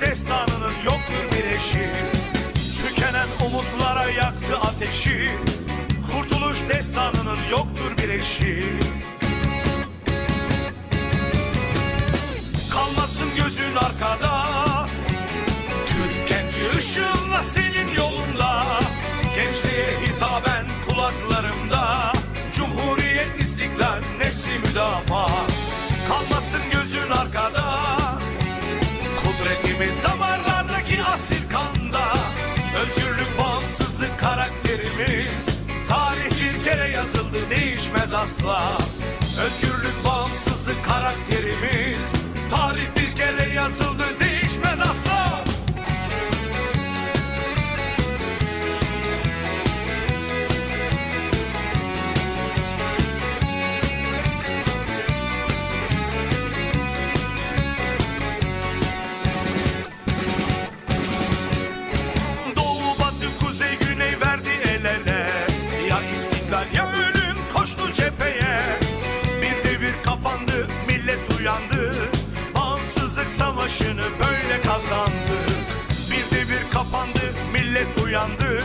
destanının yoktur bir eşi Tükenen umutlara yaktı ateşi Kurtuluş destanının yoktur bir eşi Kalmasın gözün arkada Türk genci ışığınla senin yolunda. Gençliğe hitaben kulaklarımda Cumhuriyet istiklal nefsi müdafaa değişmez asla. Özgürlük bağımsızlık karakterimiz. Tarih bir kere yazıldı değişmez asla. Doğu batı kuzey güney verdi el ele. Ya istiklal ya ölüm koştu cepheye. Bir devir kapandı millet uyandı. Bağımsızlık savaşını böyle kazandı. Bir devir kapandı millet uyandı.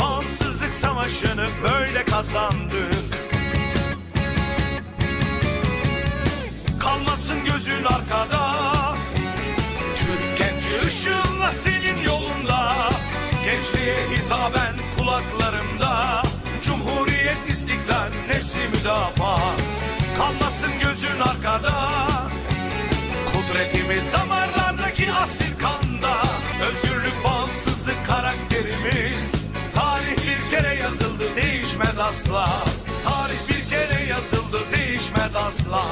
Bağımsızlık savaşını böyle kazandık Kalmasın gözün arkada. Türk genci ışığınla senin yolunda. Gençliğe hitaben kulaklarımda. Cumhuriyet istiklal müdafaa Kalmasın gözün arkada. Kudretimiz damarlardaki asil kanda Özgürlük bağımsızlık karakterimiz. Tarih bir kere yazıldı değişmez asla. Tarih bir kere yazıldı değişmez asla